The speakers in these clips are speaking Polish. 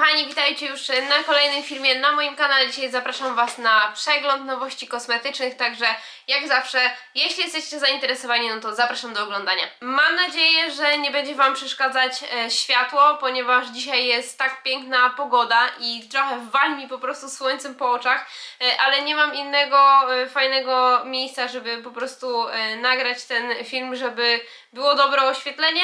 kochani, witajcie już na kolejnym filmie na moim kanale. Dzisiaj zapraszam Was na przegląd nowości kosmetycznych, także jak zawsze, jeśli jesteście zainteresowani, no to zapraszam do oglądania. Mam nadzieję, że nie będzie Wam przeszkadzać e, światło, ponieważ dzisiaj jest tak piękna pogoda i trochę wali mi po prostu słońcem po oczach, e, ale nie mam innego e, fajnego miejsca, żeby po prostu nagrać ten film, żeby było dobre oświetlenie.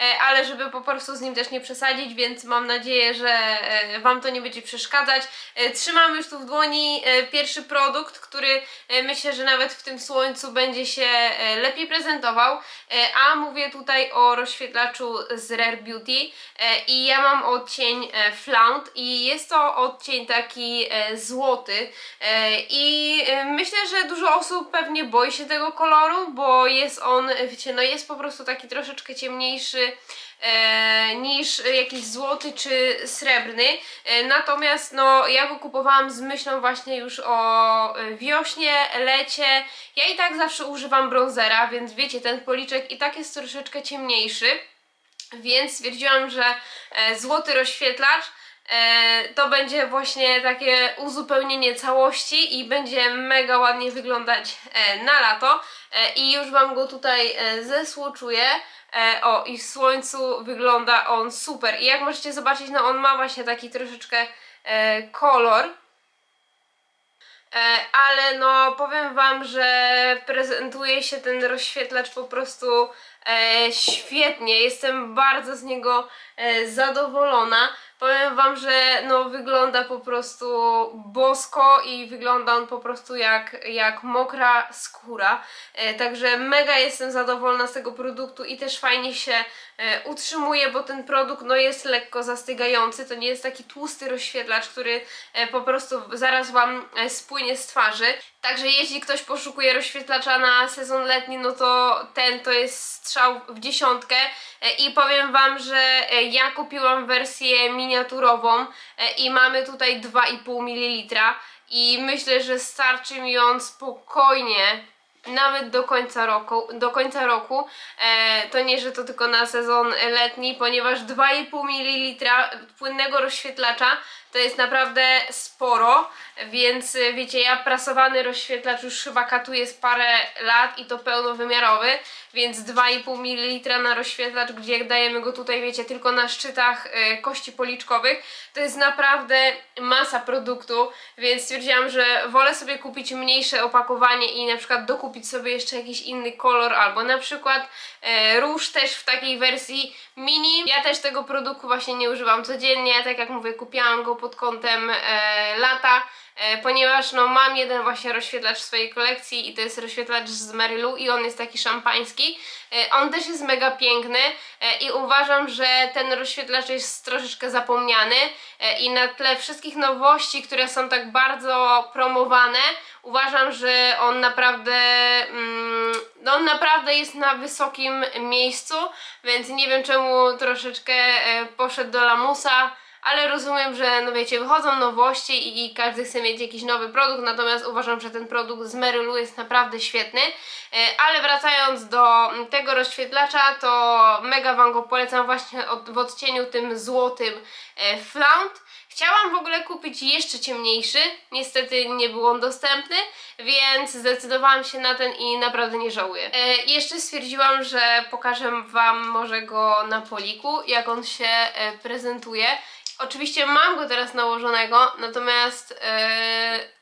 E, ale żeby po prostu z nim też nie przesadzić, więc mam nadzieję, że e, Wam to nie będzie przeszkadzać. E, Trzymam już tu w dłoni pierwszy produkt, który myślę, że nawet w tym słońcu będzie się lepiej prezentował, a mówię tutaj o rozświetlaczu z Rare Beauty. I ja mam odcień Flaunt i jest to odcień taki złoty. I myślę, że dużo osób pewnie boi się tego koloru, bo jest on, wiecie, no jest po prostu taki troszeczkę ciemniejszy e, niż jakiś złoty czy srebrny. E, natomiast no ja go kupowałam z myślą właśnie już o e, wiośnie, lecie. Ja i tak zawsze używam bronzera, więc wiecie, ten policzek i tak jest troszeczkę ciemniejszy. Więc stwierdziłam, że złoty rozświetlacz to będzie właśnie takie uzupełnienie całości i będzie mega ładnie wyglądać na lato. I już Wam go tutaj zesłuczuję. E, o, i w słońcu wygląda on super. I jak możecie zobaczyć, no on ma właśnie taki troszeczkę e, kolor. E, ale no powiem Wam, że prezentuje się ten rozświetlacz po prostu świetnie. Jestem bardzo z niego zadowolona. Powiem Wam, że no wygląda po prostu bosko i wygląda on po prostu jak, jak mokra skóra. E, także mega jestem zadowolona z tego produktu i też fajnie się e, utrzymuje, bo ten produkt no jest lekko zastygający. To nie jest taki tłusty rozświetlacz, który e, po prostu zaraz Wam e, spłynie z twarzy. Także jeśli ktoś poszukuje rozświetlacza na sezon letni, no to ten to jest strzał w dziesiątkę. E, I powiem Wam, że e, ja kupiłam wersję miniaturową e, i mamy tutaj 2,5 ml i myślę, że starczy mi on spokojnie nawet do końca roku, do końca roku. E, to nie, że to tylko na sezon letni, ponieważ 2,5 ml płynnego rozświetlacza to jest naprawdę sporo, więc y, wiecie, ja prasowany rozświetlacz już chyba katuję z parę lat i to pełnowymiarowy, więc 2,5 ml na rozświetlacz, gdzie dajemy go tutaj, wiecie, tylko na szczytach y, kości policzkowych, to jest naprawdę masa produktu, więc stwierdziłam, że wolę sobie kupić mniejsze opakowanie i na przykład dokupić sobie jeszcze jakiś inny kolor, albo na przykład e, róż też w takiej wersji mini. Ja też tego produktu właśnie nie używam codziennie, tak jak mówię, kupiłam go pod kątem e, lata, e, ponieważ no mam jeden właśnie rozświetlacz w swojej kolekcji i to jest rozświetlacz z Marylu i on jest taki szampański. E, on też jest mega piękny e, i uważam, że ten rozświetlacz jest troszeczkę zapomniany e, i na tle wszystkich nowości, które są tak bardzo promowane, uważam, że on naprawdę mm, no on naprawdę jest na wysokim miejscu, więc nie wiem czemu troszeczkę e, poszedł do lamusa, ale rozumiem, że no wiecie, wychodzą nowości i, każdy chce mieć jakiś nowy produkt, natomiast uważam, że ten produkt z Merylu jest naprawdę świetny. E, Ale wracając do tego rozświetlacza, to mega Wam go polecam właśnie w odcieniu tym złotym e, Flaunt. Chciałam w ogóle kupić jeszcze ciemniejszy, niestety nie był on dostępny, więc zdecydowałam się na ten i naprawdę nie żałuję. E, jeszcze stwierdziłam, że pokażę Wam może go na poliku, jak on się e, prezentuje. Oczywiście mam go teraz nałożonego, natomiast e,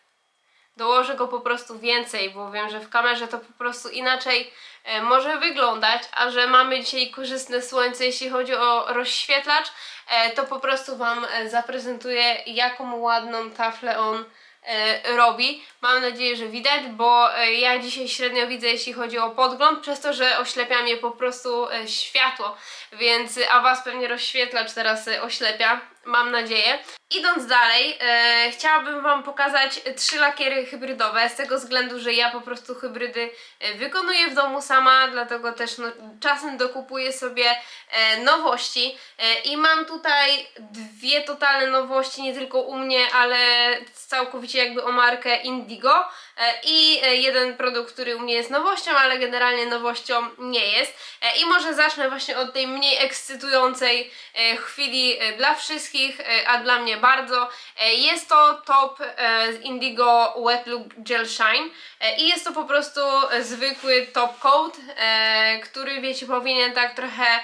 dołożę go po prostu więcej, bo wiem, że w kamerze to po prostu inaczej e, może wyglądać, a że mamy dzisiaj korzystne słońce, jeśli chodzi o rozświetlacz, e, to po prostu Wam e, zaprezentuję, jaką ładną taflę on robi. Mam nadzieję, że widać, bo ja dzisiaj średnio widzę, jeśli chodzi o podgląd, przez to, że oślepia mnie po prostu światło, więc a Was pewnie rozświetlacz teraz oślepia, mam nadzieję. Idąc dalej, e, chciałabym Wam pokazać trzy lakiery hybrydowe, z tego względu, że ja po prostu hybrydy e, wykonuję w domu sama, dlatego też no, czasem dokupuję sobie e, nowości e, i mam tutaj dwie totalne nowości, nie tylko u mnie, ale całkowicie jakby o markę Indigo. E, i e, jeden produkt, który u mnie jest nowością, ale generalnie nowością nie jest. E, I może zacznę właśnie od tej mniej ekscytującej chwili dla wszystkich, a dla mnie bardzo. Jest to top z Indigo Wet Look Gel Shine i jest to po prostu zwykły top coat, który wiecie powinien tak trochę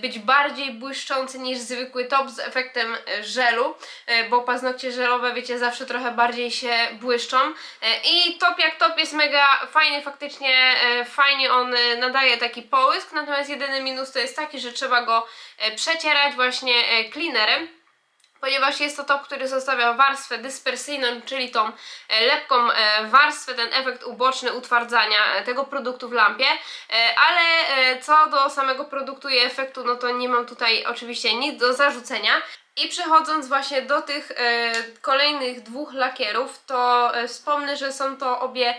być bardziej błyszczący niż zwykły top z efektem e, żelu, e, bo paznokcie żelowe wiecie zawsze trochę bardziej się błyszczą. E, i top jak top jest mega fajny faktycznie, e, fajnie on e, nadaje taki połysk, natomiast jedyny minus to jest taki, że trzeba go e, przecierać właśnie e, cleanerem ponieważ jest to top, który zostawia warstwę dyspersyjną, czyli tą e, lepką e, warstwę, ten efekt uboczny utwardzania e, tego produktu w lampie, ale co do samego produktu i efektu, no to nie mam tutaj oczywiście nic do zarzucenia. I przechodząc właśnie do tych e, kolejnych dwóch lakierów, to e, wspomnę, że są to obie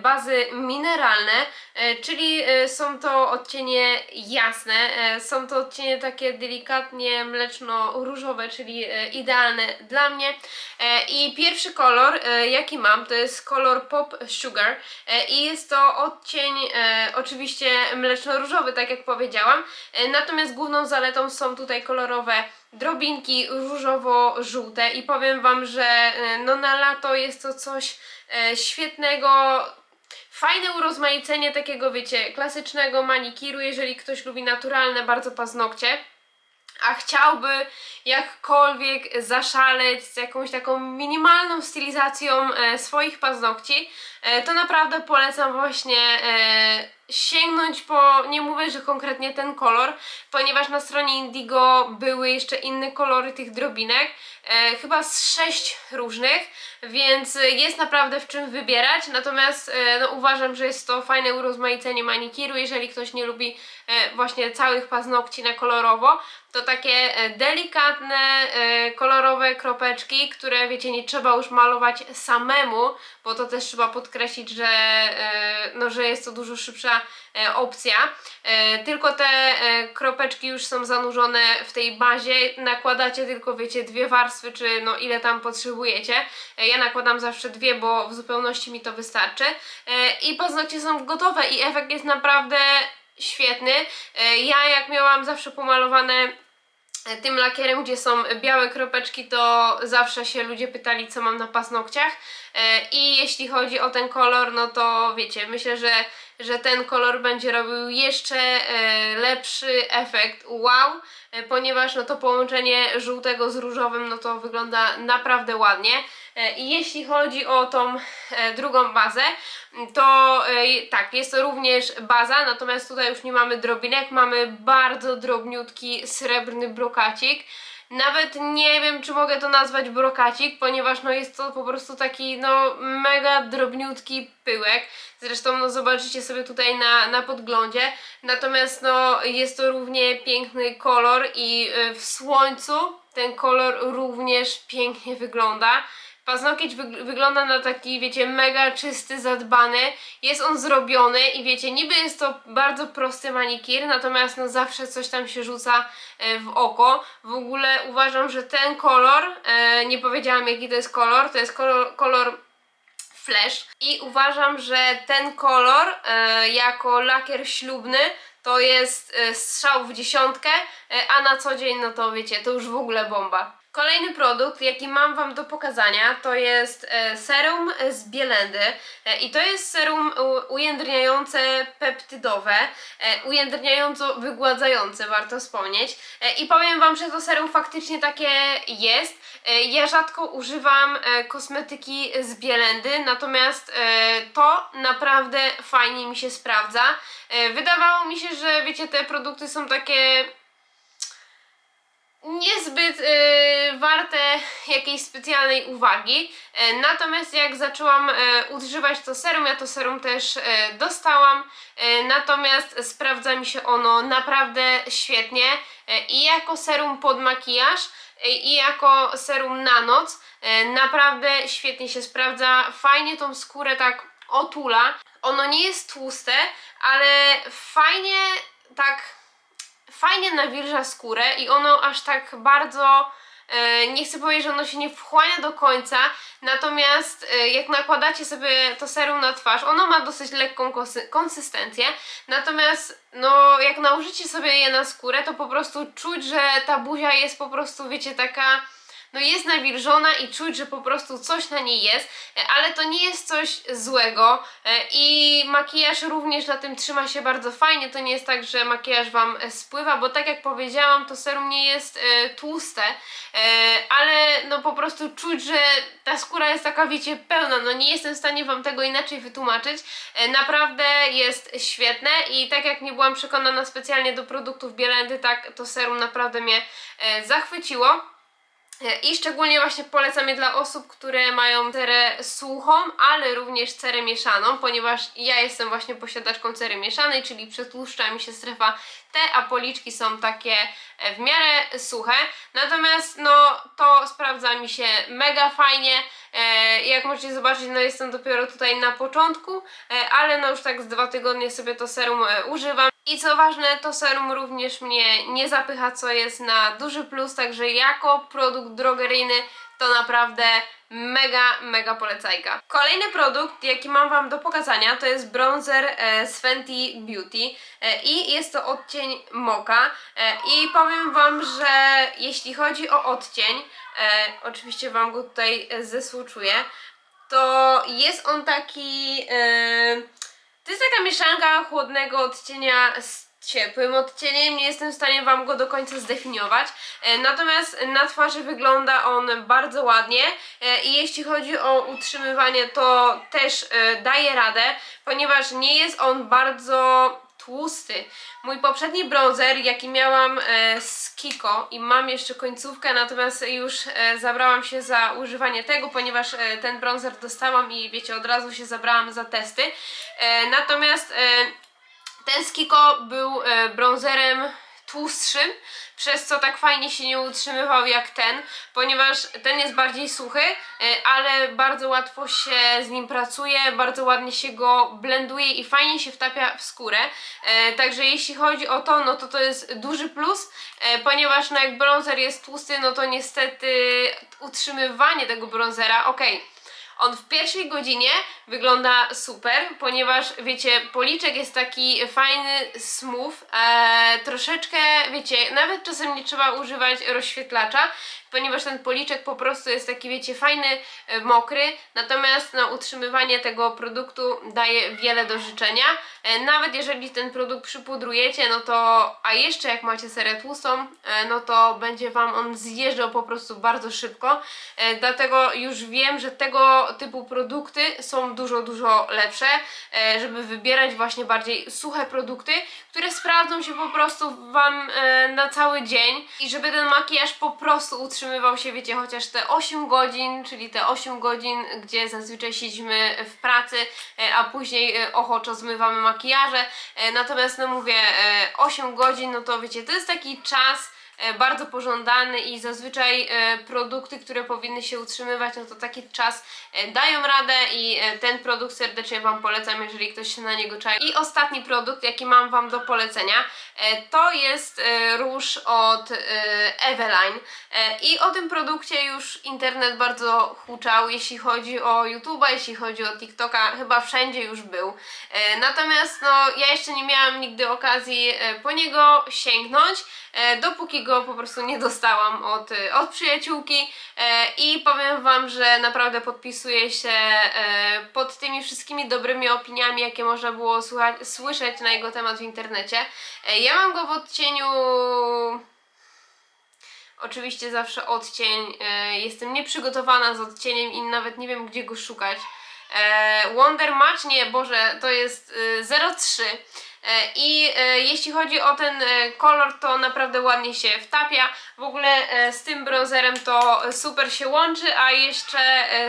bazy mineralne, e, czyli są to odcienie jasne, są to odcienie takie delikatnie mleczno-różowe, czyli idealne dla mnie. I pierwszy kolor, jaki mam, to jest kolor Pop Sugar i jest to odcień oczywiście mleczno-różowy, tak jak powiedziałam, natomiast główną zaletą są tutaj kolorowe drobinki różowo-żółte i powiem Wam, że e, no na lato jest to coś e, świetnego, fajne urozmaicenie takiego, wiecie, klasycznego manikiru, jeżeli ktoś lubi naturalne bardzo paznokcie a chciałby jakkolwiek zaszaleć z jakąś taką minimalną stylizacją e, swoich paznokci, to naprawdę polecam właśnie sięgnąć po, nie mówię, że konkretnie ten kolor, ponieważ na stronie Indigo były jeszcze inne kolory tych drobinek, e, chyba z sześć różnych, więc jest naprawdę w czym wybierać, natomiast e, no, uważam, że jest to fajne urozmaicenie manikiru, jeżeli ktoś nie lubi e, właśnie całych paznokci na kolorowo, to takie e, delikatne, e, kolorowe kropeczki, które wiecie, nie trzeba już malować samemu, bo to też trzeba podkreślić, że, e, no, że jest to dużo szybsza e, opcja. E, Tylko te e, kropeczki już są zanurzone w tej bazie, nakładacie tylko wiecie dwie warstwy, czy no ile tam potrzebujecie. Ja nakładam zawsze dwie, bo w zupełności mi to wystarczy. I paznokcie są gotowe i efekt jest naprawdę świetny. Ja jak miałam zawsze pomalowane tym lakierem, gdzie są białe kropeczki, to zawsze się ludzie pytali, co mam na paznokciach. E, I jeśli chodzi o ten kolor, no to wiecie, myślę, że, że ten kolor będzie robił jeszcze e, lepszy efekt wow, e, ponieważ no to połączenie żółtego z różowym, no to wygląda naprawdę ładnie. E, I jeśli chodzi o tą e, drugą bazę, to e, tak, jest to również baza, natomiast tutaj już nie mamy drobinek, mamy bardzo drobniutki srebrny brokacik. Nawet nie wiem, czy mogę to nazwać brokacik, ponieważ no jest to po prostu taki no mega drobniutki pyłek. Zresztą no zobaczycie sobie tutaj na, na podglądzie. Natomiast no jest to równie piękny kolor i w słońcu ten kolor również pięknie wygląda. Paznokieć wyg- wygląda na taki, wiecie, mega czysty, zadbany. Jest on zrobiony i wiecie, niby jest to bardzo prosty manikir, natomiast no zawsze coś tam się rzuca e, w oko. W ogóle uważam, że ten kolor, e, nie powiedziałam jaki to jest kolor, to jest kolor, kolor Flash i uważam, że ten kolor e, jako lakier ślubny to jest strzał w dziesiątkę, a na co dzień no to wiecie, to już w ogóle bomba. Kolejny produkt, jaki mam Wam do pokazania, to jest e, serum z Bielendy e, i to jest serum ujędrniające peptydowe, e, ujędrniająco wygładzające, warto wspomnieć. I powiem Wam, że to serum faktycznie takie jest. Ja rzadko używam kosmetyki z Bielendy, natomiast to naprawdę fajnie mi się sprawdza. Wydawało mi się, że wiecie, te produkty są takie niezbyt y, warte jakiejś specjalnej uwagi. E, natomiast jak zaczęłam e, używać to serum, ja to serum też e, dostałam, e, natomiast sprawdza mi się ono naprawdę świetnie i jako serum pod makijaż i jako serum na noc naprawdę świetnie się sprawdza. Fajnie tą skórę tak otula. Ono nie jest tłuste, ale fajnie tak fajnie nawilża skórę i ono aż tak bardzo e, nie chcę powiedzieć, że ono się nie wchłania do końca, natomiast e, jak nakładacie sobie to serum na twarz, ono ma dosyć lekką konsy- konsystencję, natomiast no jak nałożycie sobie je na skórę, to po prostu czuć, że ta buzia jest po prostu, wiecie, taka no jest nawilżona i czuć, że po prostu coś na niej jest, e, ale to nie jest coś złego e, i makijaż również na tym trzyma się bardzo fajnie, to nie jest tak, że makijaż Wam e, spływa, bo tak jak powiedziałam, to serum nie jest tłuste, ale no po prostu czuć, że ta skóra jest taka, wiecie, pełna, no nie jestem w stanie Wam tego inaczej wytłumaczyć, naprawdę jest świetne i tak jak nie byłam przekonana specjalnie do produktów Bielendy, tak to serum naprawdę mnie zachwyciło. E, I szczególnie właśnie polecam je dla osób, które mają cerę suchą, ale również cerę mieszaną, ponieważ ja jestem właśnie posiadaczką cery mieszanej, czyli przetłuszcza mi się strefa T, a policzki są takie e, w miarę suche. Natomiast no to sprawdza mi się mega fajnie. E, Jak możecie zobaczyć, no jestem dopiero tutaj na początku, ale no już tak z dwa tygodnie sobie to serum używam. I co ważne, to serum również mnie nie zapycha, co jest na duży plus, także jako produkt drogeryjny to naprawdę mega, mega polecajka. Kolejny produkt, jaki mam Wam do pokazania, to jest bronzer e, z Fenty Beauty e, i jest to odcień Moka e, i powiem Wam, że jeśli chodzi o odcień, e, oczywiście Wam go tutaj e, zesłuczuję, to jest on taki... E, to jest taka mieszanka chłodnego odcienia z ciepłym odcieniem. Nie jestem w stanie Wam go do końca zdefiniować. E, Natomiast na twarzy wygląda on bardzo ładnie e, i jeśli chodzi o utrzymywanie, to też e, daje radę, ponieważ nie jest on bardzo tłusty. Mój poprzedni bronzer, jaki miałam e, z Kiko i mam jeszcze końcówkę, natomiast już e, zabrałam się za używanie tego, ponieważ e, ten bronzer dostałam i wiecie, od razu się zabrałam za testy. Natomiast ten z Kiko był bronzerem tłustszym, przez co tak fajnie się nie utrzymywał jak ten, ponieważ ten jest bardziej suchy, e, ale bardzo łatwo się z nim pracuje, bardzo ładnie się go blenduje i fajnie się wtapia w skórę. E, Także jeśli chodzi o to, no to to jest duży plus, e, ponieważ no jak bronzer jest tłusty, no to niestety utrzymywanie tego bronzera, okej, on w pierwszej godzinie wygląda super, ponieważ wiecie, policzek jest taki fajny, smooth, e, troszeczkę, wiecie, nawet czasem nie trzeba używać rozświetlacza, ponieważ ten policzek po prostu jest taki, wiecie, fajny, e, mokry, natomiast na utrzymywanie tego produktu daje wiele do życzenia. E, nawet jeżeli ten produkt przypudrujecie, no to, a jeszcze jak macie serę tłustą, e, no to będzie Wam on zjeżdżał po prostu bardzo szybko, dlatego już wiem, że tego typu produkty są dużo, dużo lepsze, żeby wybierać właśnie bardziej suche produkty, które sprawdzą się po prostu Wam na cały dzień i żeby ten makijaż po prostu utrzymywał się, wiecie, chociaż te 8 godzin, czyli te 8 godzin, gdzie zazwyczaj siedzimy w pracy, e, a później e, ochoczo zmywamy makijaże. E, Natomiast, no mówię, e, 8 godzin, no to wiecie, to jest taki czas, bardzo pożądany i zazwyczaj e, produkty, które powinny się utrzymywać, no to taki czas e, dają radę i e, ten produkt serdecznie Wam polecam, jeżeli ktoś się na niego czai. I ostatni produkt, jaki mam Wam do polecenia, e, to jest e, róż od e, Eveline E, i o tym produkcie już internet bardzo huczał, jeśli chodzi o YouTube'a, jeśli chodzi o TikToka, chyba wszędzie już był. E, Natomiast no, ja jeszcze nie miałam nigdy okazji e, po niego sięgnąć, e, dopóki go po prostu nie dostałam od, e, od przyjaciółki e, i powiem Wam, że naprawdę podpisuję się e, pod tymi wszystkimi dobrymi opiniami, jakie można było słuchać, słyszeć na jego temat w internecie. E, Ja mam go w odcieniu Oczywiście zawsze odcień. Jestem nieprzygotowana z odcieniem i nawet nie wiem gdzie go szukać. Wonder Match, nie, Boże, to jest e, 03. E, I e, jeśli chodzi o ten e, kolor, to naprawdę ładnie się wtapia. W ogóle z tym bronzerem to super się łączy, a jeszcze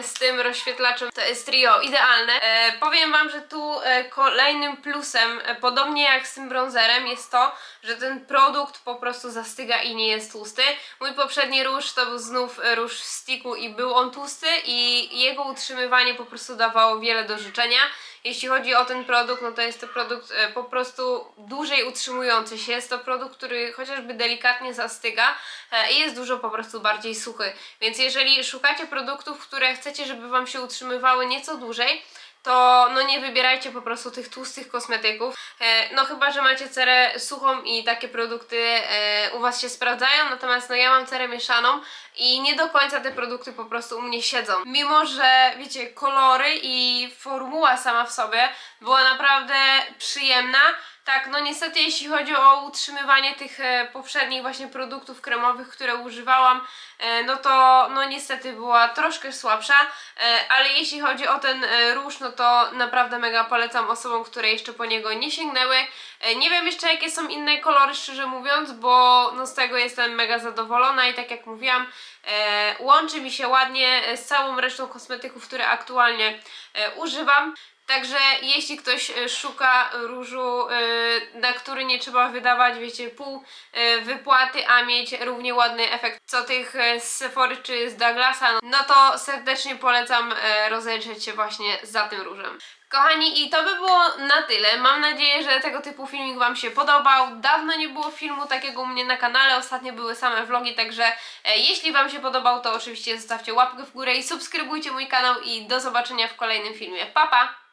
z tym rozświetlaczem to jest trio idealne. Powiem Wam, że tu kolejnym plusem, podobnie jak z tym bronzerem, jest to, że ten produkt po prostu zastyga i nie jest tłusty. Mój poprzedni róż to był znów róż w sticku i był on tłusty i jego utrzymywanie po prostu dawało wiele do życzenia. Jeśli chodzi o ten produkt, no to jest to produkt e, po prostu dłużej utrzymujący się. Jest to produkt, który chociażby delikatnie zastyga e, i jest dużo po prostu bardziej suchy. Więc jeżeli szukacie produktów, które chcecie, żeby Wam się utrzymywały nieco dłużej, to no nie wybierajcie po prostu tych tłustych kosmetyków. E, no chyba, że macie cerę suchą i takie produkty e, u Was się sprawdzają, natomiast no ja mam cerę mieszaną i nie do końca te produkty po prostu u mnie siedzą. Mimo, że wiecie, kolory i formuła sama w sobie była naprawdę przyjemna, tak, no niestety jeśli chodzi o utrzymywanie tych e, poprzednich właśnie produktów kremowych, które używałam, e, no to no niestety była troszkę słabsza, e, ale jeśli chodzi o ten róż, no to naprawdę mega polecam osobom, które jeszcze po niego nie sięgnęły. Nie wiem jeszcze jakie są inne kolory, szczerze mówiąc, bo no z tego jestem mega zadowolona i tak jak mówiłam, łączy mi się ładnie z całą resztą kosmetyków, które aktualnie używam. Także jeśli ktoś e, szuka różu, e, na który nie trzeba wydawać, wiecie, pół e, wypłaty, a mieć równie ładny efekt co tych z Sephory czy z Douglasa, no- no to serdecznie polecam rozejrzeć się właśnie za tym różem. Kochani, i to by było na tyle. Mam nadzieję, że tego typu filmik Wam się podobał. Dawno nie było filmu takiego u mnie na kanale, ostatnio były same vlogi, także jeśli Wam się podobał, to oczywiście zostawcie łapkę w górę i subskrybujcie mój kanał i do zobaczenia w kolejnym filmie. Pa, pa!